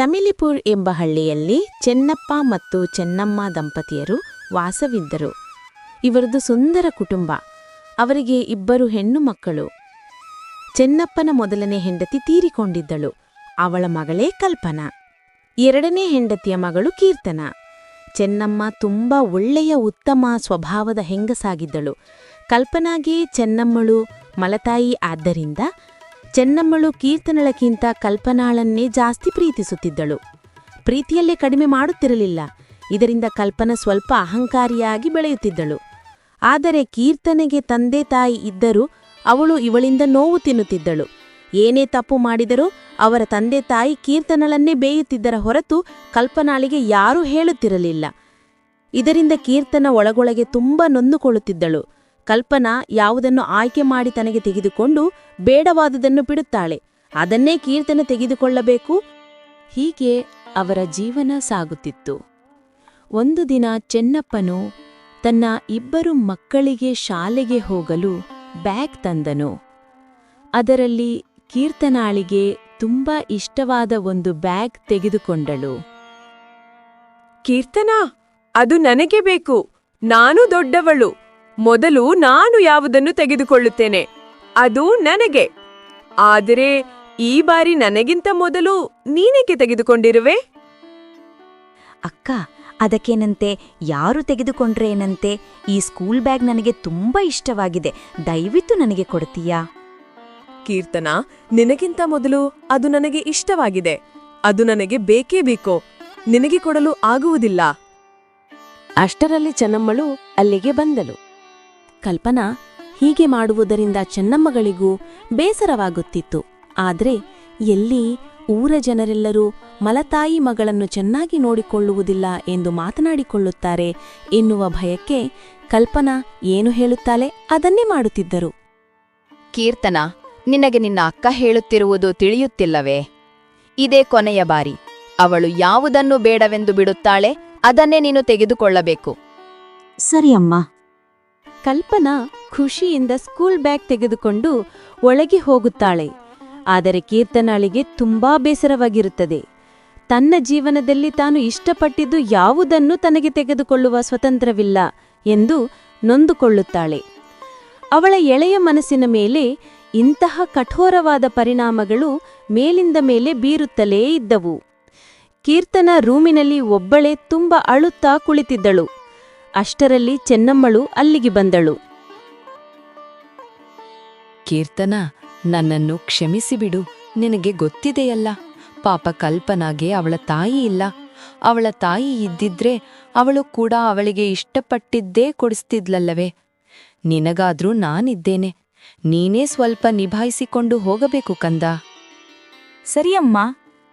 ಚಮಿಲಿಪುರ್ ಎಂಬ ಹಳ್ಳಿಯಲ್ಲಿ ಚೆನ್ನಪ್ಪ ಮತ್ತು ಚೆನ್ನಮ್ಮ ದಂಪತಿಯರು ವಾಸವಿದ್ದರು. ಇವರದು ಸುಂದರ ಕುಟುಂಬ. ಅವರಿಗೆ ಇಬ್ಬರು ಹೆಣ್ಣು ಮಕ್ಕಳು ಚೆನ್ನಪ್ಪನ ಮೊದಲನೇ ಹೆಂಡತಿ ತೀರಿಕೊಂಡಿದ್ದಳು. ಅವಳ ಮಗಳೇ ಕಲ್ಪನಾ. ಎರಡನೇ ಹೆಂಡತಿಯ ಮಗಳು ಕೀರ್ತನ. ಚೆನ್ನಮ್ಮ ತುಂಬ ಒಳ್ಳೆಯ ಉತ್ತಮ ಸ್ವಭಾವದ ಹೆಂಗಸಾಗಿದ್ದಳು. ಕಲ್ಪನಾಗೆ ಚೆನ್ನಮ್ಮಳು ಮಲತಾಯಿ ಆದ್ದರಿಂದ ಚೆನ್ನಮ್ಮಳು ಕೀರ್ತನಳಕ್ಕಿಂತ ಕಲ್ಪನಾಳನ್ನೇ ಜಾಸ್ತಿ ಪ್ರೀತಿಸುತ್ತಿದ್ದಳು. ಪ್ರೀತಿಯಲ್ಲೇ ಕಡಿಮೆ ಮಾಡುತ್ತಿರಲಿಲ್ಲ. ಇದರಿಂದ ಕಲ್ಪನ ಸ್ವಲ್ಪ ಅಹಂಕಾರಿಯಾಗಿ ಬೆಳೆಯುತ್ತಿದ್ದಳು. ಆದರೆ ಕೀರ್ತನೆಗೆ ತಂದೆ ತಾಯಿ ಇದ್ದರೂ ಅವಳು ಇವಳಿಂದ ನೋವು ತಿನ್ನುತ್ತಿದ್ದಳು. ಏನೇ ತಪ್ಪು ಮಾಡಿದರೂ ಅವರ ತಂದೆ ತಾಯಿ ಕೀರ್ತನಳನ್ನೇ ಬೇಯುತ್ತಿದ್ದರ ಹೊರತು ಕಲ್ಪನಾಳಿಗೆ ಯಾರೂ ಹೇಳುತ್ತಿರಲಿಲ್ಲ. ಇದರಿಂದ ಕೀರ್ತನ ಒಳಗೊಳಗೆ ತುಂಬ ನೊಂದುಕೊಳ್ಳುತ್ತಿದ್ದಳು. ಕಲ್ಪನಾ ಯಾವುದನ್ನು ಆಯ್ಕೆ ಮಾಡಿ ತನಗೆ ತೆಗೆದುಕೊಂಡು ಬೇಡವಾದುದನ್ನು ಬಿಡುತ್ತಾಳೆ. ಅದನ್ನೇ ಕೀರ್ತನ ತೆಗೆದುಕೊಳ್ಳಬೇಕು. ಹೀಗೆ ಅವರ ಜೀವನ ಸಾಗುತ್ತಿತ್ತು. ಒಂದು ದಿನ ಚೆನ್ನಪ್ಪನು ತನ್ನ ಇಬ್ಬರು ಮಕ್ಕಳಿಗೆ ಶಾಲೆಗೆ ಹೋಗಲು ಬ್ಯಾಗ್ ತಂದನು. ಅದರಲ್ಲಿ ಕೀರ್ತನಾಳಿಗೆ ತುಂಬಾ ಇಷ್ಟವಾದ ಒಂದು ಬ್ಯಾಗ್ ತೆಗೆದುಕೊಂಡಳು. ಕೀರ್ತನಾ, ಅದು ನನಗೆ ಬೇಕು. ನಾನು ದೊಡ್ಡವಳು. ಮೊದಲು ನಾನು ಯಾವುದನ್ನು ತೆಗೆದುಕೊಳ್ಳುತ್ತೇನೆ? ಅದು ನನಗೆ. ಆದರೆ ಈ ಬಾರಿ ನನಗಿಂತ ಮೊದಲು ನೀನೇಕೆ ತೆಗೆದುಕೊಂಡಿರುವೆ? ಅಕ್ಕ ಅದಕ್ಕೇನಂತೆ? ಯಾರು ತೆಗೆದುಕೊಂಡ್ರೇನಂತೆ? ಈ ಸ್ಕೂಲ್ ಬ್ಯಾಗ್ ನನಗೆ ತುಂಬಾ ಇಷ್ಟವಾಗಿದೆ. ದಯವಿಟ್ಟು ನನಗೆ ಕೊಡ್ತೀಯಾ? ಕೀರ್ತನ ನಿನಗಿಂತ ಮೊದಲು ಅದು ನನಗೆ ಇಷ್ಟವಾಗಿದೆ. ಅದು ನನಗೆ ಬೇಕೇ ಬೇಕೋ? ನಿನಗೆ ಕೊಡಲು ಆಗುವುದಿಲ್ಲ. ಅಷ್ಟರಲ್ಲಿ ಚೆನ್ನಮ್ಮಳು ಅಲ್ಲಿಗೆ ಬಂದಳು. ಕಲ್ಪನಾ ಹೀಗೆ ಮಾಡುವುದರಿಂದ ಚೆನ್ನಮ್ಮಗಳಿಗೂ ಬೇಸರವಾಗುತ್ತಿತ್ತು. ಆದರೆ ಎಲ್ಲಿ ಊರ ಜನರೆಲ್ಲರೂ ಮಲತಾಯಿ ಮಗಳನ್ನು ಚೆನ್ನಾಗಿ ನೋಡಿಕೊಳ್ಳುವುದಿಲ್ಲ ಎಂದು ಮಾತನಾಡಿಕೊಳ್ಳುತ್ತಾರೆ ಎನ್ನುವ ಭಯಕ್ಕೆ ಕಲ್ಪನಾ ಏನು ಹೇಳುತ್ತಾಳೆ ಅದನ್ನೇ ಮಾಡುತ್ತಿದ್ದರು. ಕೀರ್ತನ ನಿನಗೆ ನಿನ್ನ ಅಕ್ಕ ಹೇಳುತ್ತಿರುವುದು ತಿಳಿಯುತ್ತಿಲ್ಲವೇ? ಇದೇ ಕೊನೆಯ ಬಾರಿ. ಅವಳು ಯಾವುದನ್ನು ಬೇಡವೆಂದು ಬಿಡುತ್ತಾಳೆ ಅದನ್ನೇ ನೀನು ತೆಗೆದುಕೊಳ್ಳಬೇಕು. ಸರಿ ಅಮ್ಮ. ಕಲ್ಪನಾ ಖುಷಿಯಿಂದ ಸ್ಕೂಲ್ ಬ್ಯಾಗ್ ತೆಗೆದುಕೊಂಡು ಒಳಗೆ ಹೋಗುತ್ತಾಳೆ. ಆದರೆ ಕೀರ್ತನಾಳಿಗೆ ತುಂಬಾ ಬೇಸರವಾಗಿರುತ್ತದೆ. ತನ್ನ ಜೀವನದಲ್ಲಿ ತಾನು ಇಷ್ಟಪಟ್ಟಿದ್ದು ಯಾವುದನ್ನು ತನಗೆ ತೆಗೆದುಕೊಳ್ಳುವ ಸ್ವತಂತ್ರವಿಲ್ಲ ಎಂದು ನೊಂದುಕೊಳ್ಳುತ್ತಾಳೆ. ಅವಳ ಎಳೆಯ ಮನಸ್ಸಿನ ಮೇಲೆ ಇಂತಹ ಕಠೋರವಾದ ಪರಿಣಾಮಗಳು ಮೇಲಿಂದ ಮೇಲೆ ಬೀರುತ್ತಲೇ ಇದ್ದವು. ಕೀರ್ತನ ರೂಮಿನಲ್ಲಿ ಒಬ್ಬಳೇ ತುಂಬ ಅಳುತ್ತಾ ಕುಳಿತಿದ್ದಳು. ಅಷ್ಟರಲ್ಲಿ ಚೆನ್ನಮ್ಮಳು ಅಲ್ಲಿಗೆ ಬಂದಳು. ಕೀರ್ತನ ನನ್ನನ್ನು ಕ್ಷಮಿಸಿಬಿಡು ನಿನಗೆ ಗೊತ್ತಿದೆಯಲ್ಲ ಪಾಪ ಕಲ್ಪನಾಗೆ ಅವಳ ತಾಯಿ ಇಲ್ಲ. ಅವಳ ತಾಯಿ ಇದ್ದಿದ್ರೆ ಅವಳು ಕೂಡ ಅವಳಿಗೆ ಇಷ್ಟಪಟ್ಟಿದ್ದೇ ಕೊಡಿಸ್ತಿದ್ಲಲ್ಲವೇ? ನಿನಗಾದ್ರೂ ನಾನಿದ್ದೇನೆ ನೀನೇ ಸ್ವಲ್ಪ ನಿಭಾಯಿಸಿಕೊಂಡು ಹೋಗಬೇಕು ಕಂದ. ಸರಿಯಮ್ಮ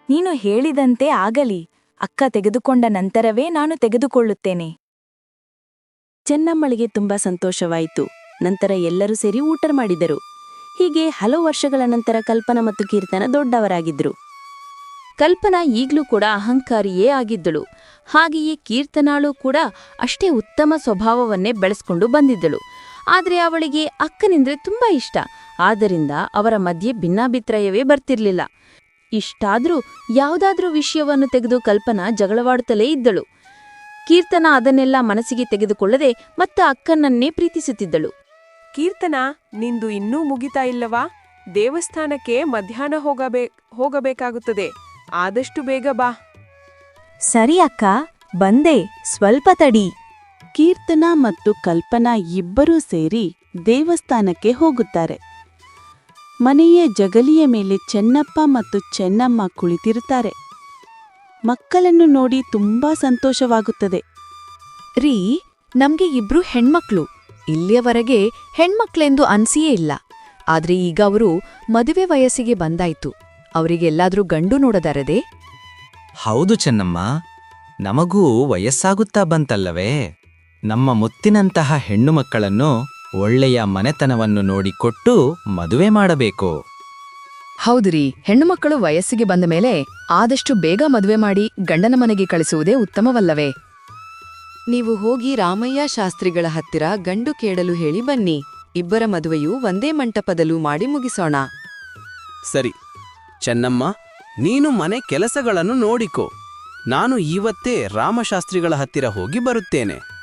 ನೀನು ಹೇಳಿದಂತೆ ಆಗಲಿ ಅಕ್ಕ ತೆಗೆದುಕೊಂಡ ನಂತರವೇ ನಾನು ತೆಗೆದುಕೊಳ್ಳುತ್ತೇನೆ. ಚೆನ್ನಮ್ಮಳಿಗೆ ತುಂಬಾ ಸಂತೋಷವಾಯಿತು. ನಂತರ ಎಲ್ಲರೂ ಸೇರಿ ಊಟ ಮಾಡಿದರು. ಹೀಗೆ ಹಲವು ವರ್ಷಗಳ ನಂತರ ಕಲ್ಪನಾ ಮತ್ತು ಕೀರ್ತನ ದೊಡ್ಡವರಾಗಿದ್ರು. ಕಲ್ಪನಾ ಈಗಲೂ ಕೂಡ ಅಹಂಕಾರಿಯೇ ಆಗಿದ್ದಳು. ಹಾಗೆಯೇ ಕೀರ್ತನಾಳು ಕೂಡ ಅಷ್ಟೇ ಉತ್ತಮ ಸ್ವಭಾವವನ್ನೇ ಬೆಳೆಸ್ಕೊಂಡು ಬಂದಿದ್ದಳು. ಆದರೆ ಅವಳಿಗೆ ಅಕ್ಕನೆಂದ್ರೆ ತುಂಬಾ ಇಷ್ಟ. ಆದ್ದರಿಂದ ಅವರ ಮಧ್ಯೆ ಭಿನ್ನಾಭಿಪ್ರಾಯವೇ ಬರ್ತಿರ್ಲಿಲ್ಲ. ಇಷ್ಟಾದರೂ ಯಾವುದಾದ್ರೂ ವಿಷಯವನ್ನು ತೆಗೆದು ಕಲ್ಪನಾ ಜಗಳವಾಡುತ್ತಲೇ ಇದ್ದಳು. ಕೀರ್ತನ ಅದನ್ನೆಲ್ಲ ಮನಸ್ಸಿಗೆ ತೆಗೆದುಕೊಳ್ಳದೆ ಮತ್ತೆ ಅಕ್ಕನನ್ನೇ ಪ್ರೀತಿಸುತ್ತಿದ್ದಳು. ಕೀರ್ತನ ನಿಂದು ಇನ್ನೂ ಮುಗಿತಾ ಇಲ್ಲವಾ? ದೇವಸ್ಥಾನಕ್ಕೆ ಮಧ್ಯಾಹ್ನ ಹೋಗಬೇ ಹೋಗಬೇಕಾಗುತ್ತದೆ. ಆದಷ್ಟು ಬೇಗ ಬಾ. ಸರಿ ಅಕ್ಕ ಬಂದೆ. ಸ್ವಲ್ಪ ತಡಿ. ಕೀರ್ತನ ಮತ್ತು ಕಲ್ಪನಾ ಇಬ್ಬರೂ ಸೇರಿ ದೇವಸ್ಥಾನಕ್ಕೆ ಹೋಗುತ್ತಾರೆ. ಮನೆಯ ಜಗಲಿಯ ಮೇಲೆ ಚೆನ್ನಪ್ಪ ಮತ್ತು ಚೆನ್ನಮ್ಮ ಕುಳಿತಿರುತ್ತಾರೆ. ಮಕ್ಕಳನ್ನು ನೋಡಿ ತುಂಬಾ ಸಂತೋಷವಾಗುತ್ತದೆ. ರೀ, ನಮ್ಗೆ ಇಬ್ರು ಹೆಣ್ಮಕ್ಳು. ಇಲ್ಲಿಯವರೆಗೆ ಹೆಣ್ಮಕ್ಳೆಂದು ಅನ್ಸಿಯೇ ಇಲ್ಲ. ಆದ್ರೆ ಈಗ ಅವರು ಮದುವೆ ವಯಸ್ಸಿಗೆ ಬಂದಾಯ್ತು. ಅವರಿಗೆಲ್ಲಾದ್ರೂ ಗಂಡು ನೋಡದಾರದೆ? ಹೌದು ಚೆನ್ನಮ್ಮ. ನಮಗೂ ವಯಸ್ಸಾಗುತ್ತಾ ಬಂತಲ್ಲವೇ? ನಮ್ಮ ಮುತ್ತಿನಂತಹ ಹೆಣ್ಣು ಮಕ್ಕಳನ್ನು ಒಳ್ಳೆಯ ಮನೆತನವನ್ನು ನೋಡಿಕೊಟ್ಟು ಮದುವೆ ಮಾಡಬೇಕು. ಹೌದ್ರಿ ಹೆಣ್ಣುಮಕ್ಕಳು ವಯಸ್ಸಿಗೆ ಬಂದ ಮೇಲೆ ಆದಷ್ಟು ಬೇಗ ಮದುವೆ ಮಾಡಿ ಗಂಡನ ಮನೆಗೆ ಕಳಿಸುವುದೇ ಉತ್ತಮವಲ್ಲವೇ? ನೀವು ಹೋಗಿ ರಾಮಯ್ಯ ಶಾಸ್ತ್ರಿಗಳ ಹತ್ತಿರ ಗಂಡು ಕೇಳಲು ಹೇಳಿ ಬನ್ನಿ. ಇಬ್ಬರ ಮದುವೆಯೂ ಒಂದೇ ಮಂಟಪದಲ್ಲೂ ಮಾಡಿ ಮುಗಿಸೋಣ. ಸರಿ. ಚೆನ್ನಮ್ಮ ನೀನು ಮನೆ ಕೆಲಸಗಳನ್ನು ನೋಡಿಕೊ. ನಾನು ಇವತ್ತೇ ರಾಮಶಾಸ್ತ್ರಿಗಳ ಹತ್ತಿರ ಹೋಗಿ ಬರುತ್ತೇನೆ.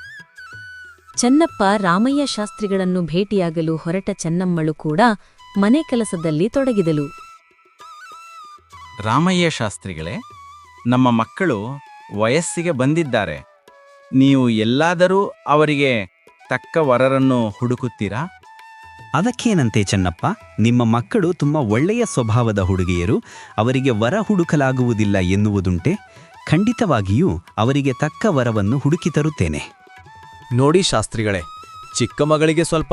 ಚೆನ್ನಪ್ಪ ರಾಮಯ್ಯ ಶಾಸ್ತ್ರಿಗಳನ್ನು ಭೇಟಿಯಾಗಲು ಹೊರಟ ಚೆನ್ನಮ್ಮಳು ಕೂಡ ಮನೆ ಕೆಲಸದಲ್ಲಿ ತೊಡಗಿದಳು. ರಾಮಯ್ಯ ಶಾಸ್ತ್ರಿಗಳೇ ನಮ್ಮ ಮಕ್ಕಳು ವಯಸ್ಸಿಗೆ ಬಂದಿದ್ದಾರೆ. ನೀವು ಎಲ್ಲಾದರೂ ಅವರಿಗೆ ತಕ್ಕ ವರರನ್ನು ಹುಡುಕುತ್ತೀರಾ? ಅದಕ್ಕೇನಂತೆ ಚೆನ್ನಪ್ಪ ನಿಮ್ಮ ಮಕ್ಕಳು ತುಂಬ ಒಳ್ಳೆಯ ಸ್ವಭಾವದ ಹುಡುಗಿಯರು ಅವರಿಗೆ ವರ ಹುಡುಕಲಾಗುವುದಿಲ್ಲ ಎನ್ನುವುದುಂಟೆ? ಖಂಡಿತವಾಗಿಯೂ ಅವರಿಗೆ ತಕ್ಕ ವರವನ್ನು ಹುಡುಕಿ ತರುತ್ತೇನೆ. ನೋಡಿ ಶಾಸ್ತ್ರಿಗಳೇ ಚಿಕ್ಕ ಮಗಳಿಗೆ ಸ್ವಲ್ಪ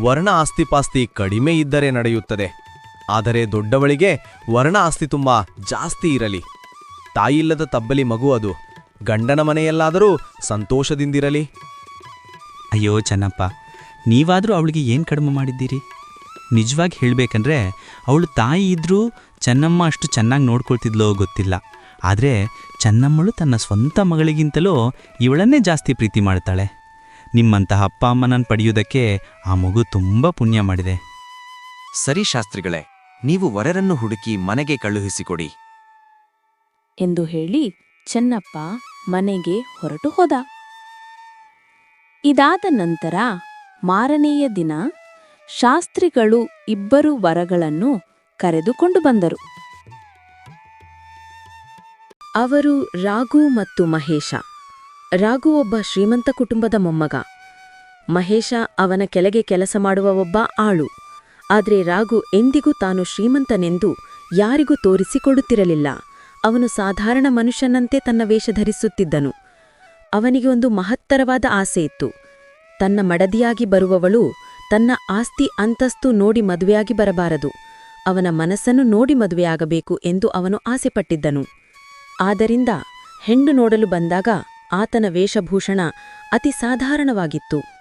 ವರ್ಣ ಆಸ್ತಿಪಾಸ್ತಿ ಕಡಿಮೆ ಇದ್ದರೆ ನಡೆಯುತ್ತದೆ. ಆದರೆ ದೊಡ್ಡವಳಿಗೆ ವರ್ಣ ಆಸ್ತಿ ತುಂಬ ಜಾಸ್ತಿ ಇರಲಿ. ತಾಯಿಲ್ಲದ ತಬ್ಬಲಿ ಮಗು ಅದು. ಗಂಡನ ಮನೆಯಲ್ಲಾದರೂ ಸಂತೋಷದಿಂದಿರಲಿ. ಅಯ್ಯೋ ಚೆನ್ನಪ್ಪ ನೀವಾದರೂ ಅವಳಿಗೆ ಏನು ಕಡಿಮೆ ಮಾಡಿದ್ದೀರಿ? ನಿಜವಾಗಿ ಹೇಳಬೇಕಂದ್ರೆ ಅವಳು ತಾಯಿ ಇದ್ದರೂ ಚೆನ್ನಮ್ಮ ಅಷ್ಟು ಚೆನ್ನಾಗಿ ನೋಡ್ಕೊಳ್ತಿದ್ಲೋ ಗೊತ್ತಿಲ್ಲ. ಆದರೆ ಚೆನ್ನಮ್ಮಳು ತನ್ನ ಸ್ವಂತ ಮಗಳಿಗಿಂತಲೂ ಇವಳನ್ನೇ ಜಾಸ್ತಿ ಪ್ರೀತಿ ಮಾಡ್ತಾಳೆ. ನಿಮ್ಮಂತಹ ಅಪ್ಪ ಅಮ್ಮನನ್ನು ಪಡೆಯುವುದಕ್ಕೆ ಆ ಮಗು ತುಂಬ ಪುಣ್ಯ ಮಾಡಿದೆ. ಸರಿ ಶಾಸ್ತ್ರಿಗಳೇ ನೀವು ವರರನ್ನು ಹುಡುಕಿ ಮನೆಗೆ ಕಳುಹಿಸಿಕೊಡಿ. ಎಂದು ಹೇಳಿ ಚೆನ್ನಪ್ಪ ಮನೆಗೆ ಹೊರಟು ಹೋದ. ಇದಾದ ನಂತರ ಮಾರನೆಯ ದಿನ ಶಾಸ್ತ್ರಿಗಳು ಇಬ್ಬರು ವರಗಳನ್ನು ಕರೆದುಕೊಂಡು ಬಂದರು. ಅವರು ರಾಘು ಮತ್ತು ಮಹೇಶ. ರಾಘು ಒಬ್ಬ ಶ್ರೀಮಂತ ಕುಟುಂಬದ ಮೊಮ್ಮಗ. ಮಹೇಶ ಅವನ ಕೆಳಗೆ ಕೆಲಸ ಮಾಡುವ ಒಬ್ಬ ಆಳು. ಆದರೆ ರಾಘು ಎಂದಿಗೂ ತಾನು ಶ್ರೀಮಂತನೆಂದು ಯಾರಿಗೂ ತೋರಿಸಿಕೊಡುತ್ತಿರಲಿಲ್ಲ. ಅವನು ಸಾಧಾರಣ ಮನುಷ್ಯನಂತೆ ತನ್ನ ವೇಷ ಧರಿಸುತ್ತಿದ್ದನು. ಅವನಿಗೆ ಒಂದು ಮಹತ್ತರವಾದ ಆಸೆ ಇತ್ತು. ತನ್ನ ಮಡದಿಯಾಗಿ ಬರುವವಳು ತನ್ನ ಆಸ್ತಿ ಅಂತಸ್ತು ನೋಡಿ ಮದುವೆಯಾಗಿ ಬರಬಾರದು. ಅವನ ಮನಸ್ಸನ್ನು ನೋಡಿ ಮದುವೆಯಾಗಬೇಕು ಎಂದು ಅವನು ಆಸೆಪಟ್ಟಿದ್ದನು. ಆದ್ದರಿಂದ ಹೆಣ್ಣು ನೋಡಲು ಬಂದಾಗ ಆತನ ವೇಷಭೂಷಣ ಅತಿ ಸಾಧಾರಣವಾಗಿತ್ತು.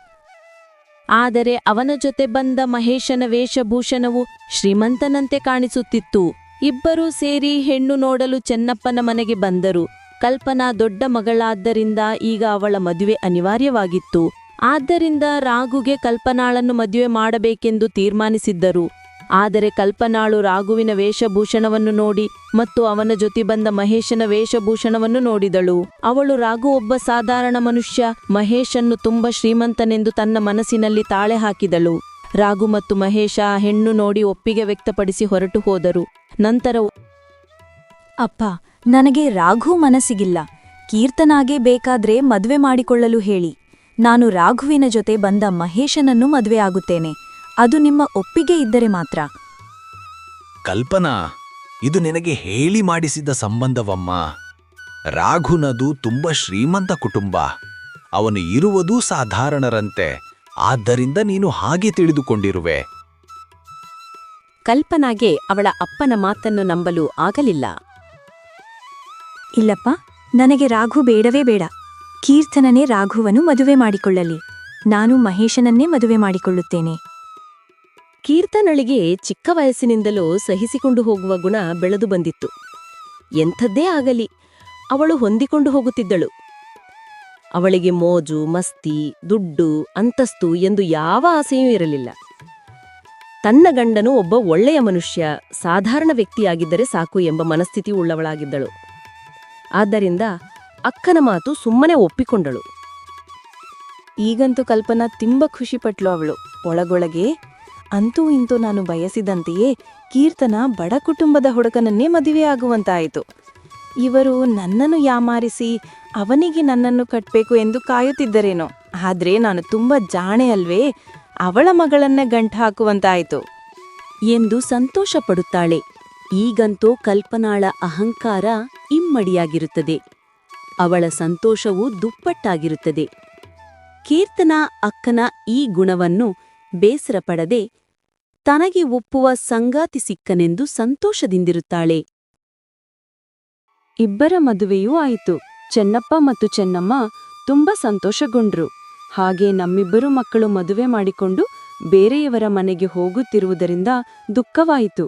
ಆದರೆ ಅವನ ಜೊತೆ ಬಂದ ಮಹೇಶನ ವೇಷಭೂಷಣವು ಶ್ರೀಮಂತನಂತೆ ಕಾಣಿಸುತ್ತಿತ್ತು. ಇಬ್ಬರೂ ಸೇರಿ ಹೆಣ್ಣು ನೋಡಲು ಚೆನ್ನಪ್ಪನ ಮನೆಗೆ ಬಂದರು. ಕಲ್ಪನಾ ದೊಡ್ಡ ಮಗಳಾದ್ದರಿಂದ ಈಗ ಅವಳ ಮದುವೆ ಅನಿವಾರ್ಯವಾಗಿತ್ತು. ಆದ್ದರಿಂದ ರಾಘುಗೆ ಕಲ್ಪನಾಳನ್ನು ಮದುವೆ ಮಾಡಬೇಕೆಂದು ತೀರ್ಮಾನಿಸಿದ್ದರು. ಆದರೆ ಕಲ್ಪನಾಳು ರಾಘುವಿನ ವೇಷಭೂಷಣವನ್ನು ನೋಡಿ ಮತ್ತು ಅವನ ಜೊತೆ ಬಂದ ಮಹೇಶನ ವೇಷಭೂಷಣವನ್ನು ನೋಡಿದಳು. ಅವಳು ರಾಘು ಒಬ್ಬ ಸಾಧಾರಣ ಮನುಷ್ಯ, ಮಹೇಶನ್ನು ತುಂಬ ಶ್ರೀಮಂತನೆಂದು ತನ್ನ ಮನಸ್ಸಿನಲ್ಲಿ ತಾಳೆ ಹಾಕಿದಳು. ರಾಘು ಮತ್ತು ಮಹೇಶ ಆ ಹೆಣ್ಣು ನೋಡಿ ಒಪ್ಪಿಗೆ ವ್ಯಕ್ತಪಡಿಸಿ ಹೊರಟು ಹೋದರು. ನಂತರ ಅಪ್ಪ, ನನಗೆ ರಾಘು ಮನಸ್ಸಿಗಿಲ್ಲ. ಕೀರ್ತನಾಗೆ ಬೇಕಾದ್ರೆ ಮದುವೆ ಮಾಡಿಕೊಳ್ಳಲು ಹೇಳಿ. ನಾನು ರಾಘುವಿನ ಜೊತೆ ಬಂದ ಮಹೇಶನನ್ನು ಮದುವೆ ಆಗುತ್ತೇನೆ ಅದು ನಿಮ್ಮ ಒಪ್ಪಿಗೆ ಇದ್ದರೆ ಮಾತ್ರ. ಕಲ್ಪನಾ ಇದು ನಿನಗೆ ಹೇಳಿ ಮಾಡಿಸಿದ ಸಂಬಂಧವಮ್ಮ. ರಾಘುನದು ತುಂಬ ಶ್ರೀಮಂತ ಕುಟುಂಬ. ಅವನು ಇರುವುದೂ ಸಾಧಾರಣರಂತೆ. ಆದ್ದರಿಂದ ನೀನು ಹಾಗೆ ತಿಳಿದುಕೊಂಡಿರುವೆ. ಕಲ್ಪನಾಗೆ ಅವಳ ಅಪ್ಪನ ಮಾತನ್ನು ನಂಬಲು ಆಗಲಿಲ್ಲ. ಇಲ್ಲಪ್ಪ ನನಗೆ ರಾಘು ಬೇಡವೇ ಬೇಡ. ಕೀರ್ತನನೇ ರಾಘುವನ್ನು ಮದುವೆ ಮಾಡಿಕೊಳ್ಳಲಿ. ನಾನು ಮಹೇಶನನ್ನೇ ಮದುವೆ ಮಾಡಿಕೊಳ್ಳುತ್ತೇನೆ. ಕೀರ್ತನಳಿಗೆ ಚಿಕ್ಕ ವಯಸ್ಸಿನಿಂದಲೂ ಸಹಿಸಿಕೊಂಡು ಹೋಗುವ ಗುಣ ಬೆಳೆದು ಬಂದಿತ್ತು. ಎಂಥದ್ದೇ ಆಗಲಿ, ಅವಳು ಹೊಂದಿಕೊಂಡು ಹೋಗುತ್ತಿದ್ದಳು. ಅವಳಿಗೆ ಮೋಜು, ಮಸ್ತಿ, ದುಡ್ಡು, ಅಂತಸ್ತು ಎಂದು ಯಾವ ಆಸೆಯೂ ಇರಲಿಲ್ಲ. ತನ್ನ ಗಂಡನು ಒಬ್ಬ ಒಳ್ಳೆಯ ಮನುಷ್ಯ, ಸಾಧಾರಣ ವ್ಯಕ್ತಿಯಾಗಿದ್ದರೆ ಸಾಕು ಎಂಬ ಮನಸ್ಥಿತಿ ಉಳ್ಳವಳಾಗಿದ್ದಳು. ಆದ್ದರಿಂದ ಅಕ್ಕನ ಮಾತು ಸುಮ್ಮನೆ ಒಪ್ಪಿಕೊಂಡಳು. ಈಗಂತೂ ಕಲ್ಪನಾ ತುಂಬ ಖುಷಿಪಟ್ಲು ಅವಳು. ಒಳಗೊಳಗೆ ಅಂತೂ ಇಂತೂ ನಾನು ಬಯಸಿದಂತೆಯೇ ಕೀರ್ತನ ಬಡ ಕುಟುಂಬದ ಹುಡುಗನನ್ನೇ ಮದುವೆಯಾಗುವಂತಾಯಿತು ಇವರು ನನ್ನನ್ನು ಯಾಮಾರಿಸಿ ಅವನಿಗೆ ನನ್ನನ್ನು ಕಟ್ಟಬೇಕು ಎಂದು ಕಾಯುತ್ತಿದ್ದರೇನೋ. ಆದರೆ ನಾನು ತುಂಬ ಜಾಣೆ ಅಲ್ವೇ, ಅವಳ ಮಗಳನ್ನ ಗಂಟು ಹಾಕುವಂತಾಯಿತು. ಎಂದು ಸಂತೋಷ ಪಡುತ್ತಾಳೆ ಈಗಂತೂ ಕಲ್ಪನಾಳ ಅಹಂಕಾರ ಇಮ್ಮಡಿಯಾಗಿರುತ್ತದೆ. ಅವಳ ಸಂತೋಷವು ದುಪ್ಪಟ್ಟಾಗಿರುತ್ತದೆ. ಕೀರ್ತನ ಅಕ್ಕನ ಈ ಗುಣವನ್ನು ಬೇಸರಪಡದೆ ತನಗೆ ಒಪ್ಪುವ ಸಂಗಾತಿ ಸಿಕ್ಕನೆಂದು ಸಂತೋಷದಿಂದಿರುತ್ತಾಳೆ. ಇಬ್ಬರ ಮದುವೆಯೂ ಆಯಿತು. ಚೆನ್ನಪ್ಪ ಮತ್ತು ಚೆನ್ನಮ್ಮ ತುಂಬ ಸಂತೋಷಗೊಂಡ್ರು. ಹಾಗೆ ನಮ್ಮಿಬ್ಬರು ಮಕ್ಕಳು ಮದುವೆ ಮಾಡಿಕೊಂಡು ಬೇರೆಯವರ ಮನೆಗೆ ಹೋಗುತ್ತಿರುವುದರಿಂದ ದುಃಖವಾಯಿತು.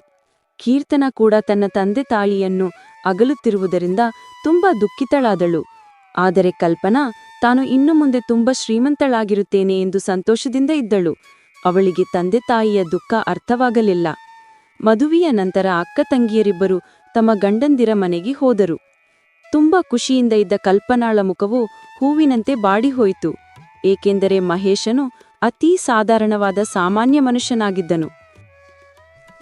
ಕೀರ್ತನ ಕೂಡ ತನ್ನ ತಂದೆ ತಾಯಿಯನ್ನು ಅಗಲುತ್ತಿರುವುದರಿಂದ ತುಂಬ ದುಃಖಿತಳಾದಳು. ಆದರೆ ಕಲ್ಪನಾ, ತಾನು ಇನ್ನು ಮುಂದೆ ತುಂಬ ಶ್ರೀಮಂತಳಾಗಿರುತ್ತೇನೆ ಎಂದು ಸಂತೋಷದಿಂದ ಇದ್ದಳು. ಅವಳಿಗೆ ತಂದೆ ತಾಯಿಯ ದುಃಖ ಅರ್ಥವಾಗಲಿಲ್ಲ. ಮದುವೆಯ ನಂತರ ಅಕ್ಕ ತಂಗಿಯರಿಬ್ಬರು ತಮ್ಮ ಗಂಡಂದಿರ ಮನೆಗೆ ಹೋದರು. ತುಂಬಾ ಖುಷಿಯಿಂದ ಇದ್ದ ಕಲ್ಪನಾಳ ಮುಖವು ಹೂವಿನಂತೆ ಬಾಡಿಹೋಯಿತು. ಏಕೆಂದರೆ ಮಹೇಶನು ಅತೀ ಸಾಧಾರಣವಾದ ಸಾಮಾನ್ಯ ಮನುಷ್ಯನಾಗಿದ್ದನು.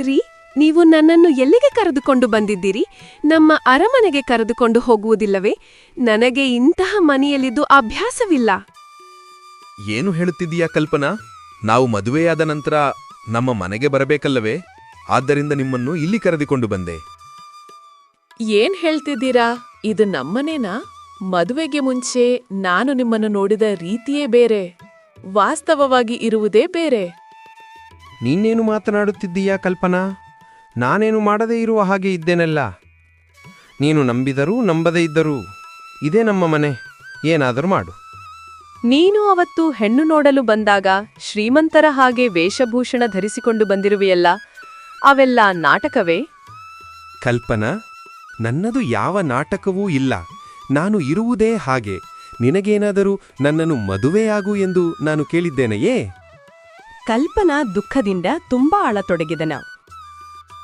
ರೀ ನೀವು ನನ್ನನ್ನು ಎಲ್ಲಿಗೆ ಕರೆದುಕೊಂಡು ಬಂದಿದ್ದೀರಿ? ನಮ್ಮ ಅರಮನೆಗೆ ಕರೆದುಕೊಂಡು ಹೋಗುವುದಿಲ್ಲವೇ? ನನಗೆ ಇಂತಹ ಮನೆಯಲ್ಲಿದ್ದು ಅಭ್ಯಾಸವಿಲ್ಲ. ಏನು ಹೇಳುತ್ತಿದ್ದೀಯಾ ಕಲ್ಪನಾ? ನಾವು ಮದುವೆಯಾದ ನಂತರ ನಮ್ಮ ಮನೆಗೆ ಬರಬೇಕಲ್ಲವೇ? ಆದ್ದರಿಂದ ನಿಮ್ಮನ್ನು ಇಲ್ಲಿ ಕರೆದುಕೊಂಡು ಬಂದೆ. ಏನ್ ಹೇಳ್ತಿದ್ದೀರಾ? ಇದು ನಮ್ಮನೇನಾ? ಮದುವೆಗೆ ಮುಂಚೆ ನಾನು ನಿಮ್ಮನ್ನು ನೋಡಿದ ರೀತಿಯೇ ಬೇರೆ. ವಾಸ್ತವವಾಗಿ ಇರುವುದೇ ಬೇರೆ. ನೀನೇನು ಮಾತನಾಡುತ್ತಿದ್ದೀಯಾ ಕಲ್ಪನಾ? ನಾನೇನು ಮಾಡದೇ ಇರುವ ಹಾಗೆ ಇದ್ದೇನಲ್ಲ. ನೀನು ನಂಬಿದರೂ ನಂಬದೇ ಇದ್ದರೂ ಇದೇ ನಮ್ಮ ಮನೆ. ಏನಾದರೂ ಮಾಡು. ನೀನು ಅವತ್ತು ಹೆಣ್ಣು ನೋಡಲು ಬಂದಾಗ ಶ್ರೀಮಂತರ ಹಾಗೆ ವೇಷಭೂಷಣ ಧರಿಸಿಕೊಂಡು ಬಂದಿರುವೆಯಲ್ಲ ಅವೆಲ್ಲ ನಾಟಕವೇ? ಕಲ್ಪನಾ ನನ್ನದು ಯಾವ ನಾಟಕವೂ ಇಲ್ಲ. ನಾನು ಇರುವುದೇ ಹಾಗೆ. ನಿನಗೇನಾದರೂ ನನ್ನನ್ನು ಮದುವೆಯಾಗು ಎಂದು ನಾನು ಕೇಳಿದ್ದೇನೆಯೇ? ಕಲ್ಪನಾ ದುಃಖದಿಂದ ತುಂಬಾ ಅಳತೊಡಗಿದನ.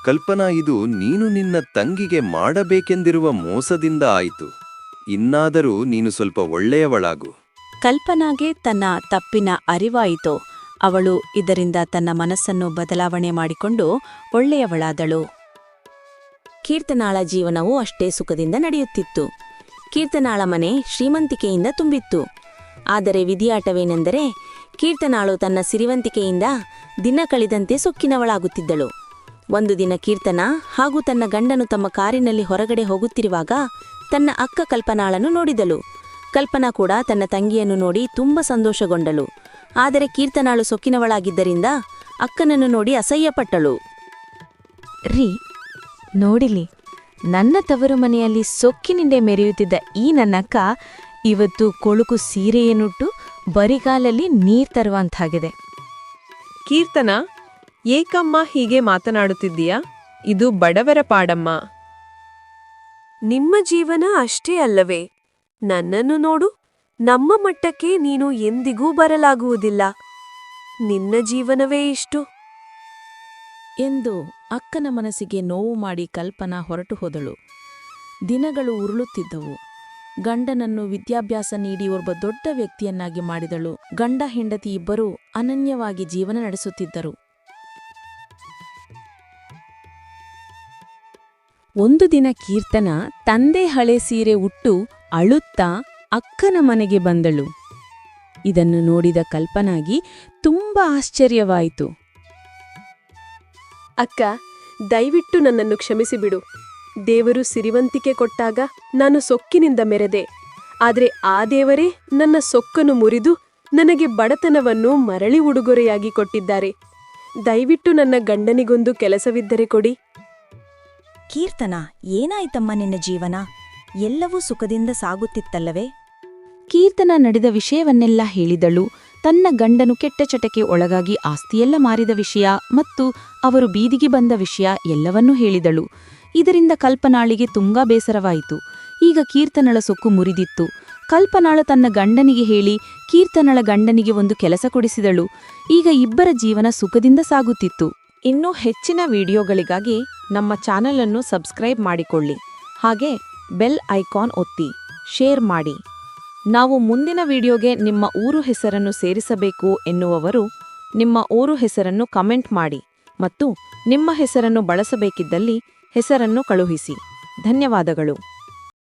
ಕಲ್ಪನಾ ಇದು ನೀನು ನಿನ್ನ ತಂಗಿಗೆ ಮಾಡಬೇಕೆಂದಿರುವ ಮೋಸದಿಂದ ಆಯಿತು. ಇನ್ನಾದರೂ ನೀನು ಸ್ವಲ್ಪ ಒಳ್ಳೆಯವಳಾಗು. ಕಲ್ಪನಾಗೆ ತನ್ನ ತಪ್ಪಿನ ಅರಿವಾಯಿತು. ಅವಳು ಇದರಿಂದ ತನ್ನ ಮನಸ್ಸನ್ನು ಬದಲಾವಣೆ ಮಾಡಿಕೊಂಡು ಒಳ್ಳೆಯವಳಾದಳು. ಕೀರ್ತನಾಳ ಜೀವನವೂ ಅಷ್ಟೇ ಸುಖದಿಂದ ನಡೆಯುತ್ತಿತ್ತು. ಕೀರ್ತನಾಳ ಮನೆ ಶ್ರೀಮಂತಿಕೆಯಿಂದ ತುಂಬಿತ್ತು. ಆದರೆ ವಿಧಿಯಾಟವೇನೆಂದರೆ ಕೀರ್ತನಾಳು ತನ್ನ ಸಿರಿವಂತಿಕೆಯಿಂದ ದಿನ ಕಳೆದಂತೆ ಸೊಕ್ಕಿನವಳಾಗುತ್ತಿದ್ದಳು. ಒಂದು ದಿನ ಕೀರ್ತನ ಹಾಗೂ ತನ್ನ ಗಂಡನು ತಮ್ಮ ಕಾರಿನಲ್ಲಿ ಹೊರಗಡೆ ಹೋಗುತ್ತಿರುವಾಗ ತನ್ನ ಅಕ್ಕ ಕಲ್ಪನಾಳನ್ನು ನೋಡಿದಳು. ಕಲ್ಪನಾ ಕೂಡ ತನ್ನ ತಂಗಿಯನ್ನು ನೋಡಿ ತುಂಬ ಸಂತೋಷಗೊಂಡಳು. ಆದರೆ ಕೀರ್ತನಾಳು ಸೊಕ್ಕಿನವಳಾಗಿದ್ದರಿಂದ ಅಕ್ಕನನ್ನು ನೋಡಿ ಅಸಹ್ಯಪಟ್ಟಳು. ರೀ ನೋಡಿಲಿ ನನ್ನ ತವರು ಮನೆಯಲ್ಲಿ ಸೊಕ್ಕಿನಿಂದೆ ಮೆರೆಯುತ್ತಿದ್ದ ಈ ನನ್ನಕ್ಕ ಇವತ್ತು ಕೊಳುಕು ಸೀರೆಯನ್ನುಟ್ಟು ಬರಿಗಾಲಲ್ಲಿ ನೀರ್ ತರುವಂತಾಗಿದೆ. ಕೀರ್ತನ ಏಕಮ್ಮ ಹೀಗೆ ಮಾತನಾಡುತ್ತಿದ್ದೀಯಾ? ಇದು ಬಡವರ ಪಾಡಮ್ಮ. ನಿಮ್ಮ ಜೀವನ ಅಷ್ಟೇ ಅಲ್ಲವೇ ನನ್ನನ್ನು ನೋಡು. ನಮ್ಮ ಮಟ್ಟಕ್ಕೆ ನೀನು ಎಂದಿಗೂ ಬರಲಾಗುವುದಿಲ್ಲ. ನಿನ್ನ ಜೀವನವೇ ಇಷ್ಟು. ಎಂದು ಅಕ್ಕನ ಮನಸ್ಸಿಗೆ ನೋವು ಮಾಡಿ ಕಲ್ಪನಾ ಹೊರಟು ಹೋದಳು. ದಿನಗಳು ಉರುಳುತ್ತಿದ್ದವು. ಗಂಡನನ್ನು ವಿದ್ಯಾಭ್ಯಾಸ ನೀಡಿ ಒಬ್ಬ ದೊಡ್ಡ ವ್ಯಕ್ತಿಯನ್ನಾಗಿ ಮಾಡಿದಳು. ಗಂಡ ಹೆಂಡತಿ ಇಬ್ಬರೂ ಅನನ್ಯವಾಗಿ ಜೀವನ ನಡೆಸುತ್ತಿದ್ದರು. ಒಂದು ದಿನ ಕೀರ್ತನ, ತಂದೆ ಹಳೆ ಸೀರೆ ಉಟ್ಟು ಅಳುತ್ತಾ ಅಕ್ಕನ ಮನೆಗೆ ಬಂದಳು. ಇದನ್ನು ನೋಡಿದ ಕಲ್ಪನಾಗಿ ತುಂಬ ಆಶ್ಚರ್ಯವಾಯಿತು. ಅಕ್ಕ ದಯವಿಟ್ಟು ನನ್ನನ್ನು ಕ್ಷಮಿಸಿಬಿಡು ದೇವರು ಸಿರಿವಂತಿಕೆ ಕೊಟ್ಟಾಗ ನಾನು ಸೊಕ್ಕಿನಿಂದ ಮೆರೆದೆ. ಆದರೆ ಆ ದೇವರೇ ನನ್ನ ಸೊಕ್ಕನ್ನು ಮುರಿದು ನನಗೆ ಬಡತನವನ್ನು ಮರಳಿ ಉಡುಗೊರೆಯಾಗಿ ಕೊಟ್ಟಿದ್ದಾರೆ. ದಯವಿಟ್ಟು ನನ್ನ ಗಂಡನಿಗೊಂದು ಕೆಲಸವಿದ್ದರೆ ಕೊಡಿ. ಕೀರ್ತನ ಏನಾಯ್ತಮ್ಮ ನಿನ್ನ ಜೀವನ? ಎಲ್ಲವೂ ಸುಖದಿಂದ ಸಾಗುತ್ತಿತ್ತಲ್ಲವೇ? ಕೀರ್ತನ ನಡೆದ ವಿಷಯವನ್ನೆಲ್ಲ ಹೇಳಿದಳು. ತನ್ನ ಗಂಡನು ಕೆಟ್ಟ ಚಟಕ್ಕೆ ಒಳಗಾಗಿ ಆಸ್ತಿಯೆಲ್ಲ ಮಾರಿದ ವಿಷಯ ಮತ್ತು ಅವರು ಬೀದಿಗೆ ಬಂದ ವಿಷಯ ಎಲ್ಲವನ್ನೂ ಹೇಳಿದಳು. ಇದರಿಂದ ಕಲ್ಪನಾಳಿಗೆ ತುಂಬಾ ಬೇಸರವಾಯಿತು. ಈಗ ಕೀರ್ತನಳ ಸೊಕ್ಕು ಮುರಿದಿತ್ತು. ಕಲ್ಪನಾಳ ತನ್ನ ಗಂಡನಿಗೆ ಹೇಳಿ ಕೀರ್ತನಳ ಗಂಡನಿಗೆ ಒಂದು ಕೆಲಸ ಕೊಡಿಸಿದಳು. ಈಗ ಇಬ್ಬರ ಜೀವನ ಸುಖದಿಂದ ಸಾಗುತ್ತಿತ್ತು. ಇನ್ನೂ ಹೆಚ್ಚಿನ ವಿಡಿಯೋಗಳಿಗಾಗಿ ನಮ್ಮ ಚಾನಲನ್ನು ಸಬ್ಸ್ಕ್ರೈಬ್ ಮಾಡಿಕೊಳ್ಳಿ. ಹಾಗೆ ಬೆಲ್ ಐಕಾನ್ ಒತ್ತಿ, ಶೇರ್ ಮಾಡಿ. ನಾವು ಮುಂದಿನ ವಿಡಿಯೋಗೆ ನಿಮ್ಮ ಊರು ಹೆಸರನ್ನು ಸೇರಿಸಬೇಕು ಎನ್ನುವವರು ನಿಮ್ಮ ಊರು ಹೆಸರನ್ನು ಕಮೆಂಟ್ ಮಾಡಿ ಮತ್ತು ನಿಮ್ಮ ಹೆಸರನ್ನು ಬಳಸಬೇಕಿದ್ದಲ್ಲಿ ಹೆಸರನ್ನು ಕಳುಹಿಸಿ. ಧನ್ಯವಾದಗಳು.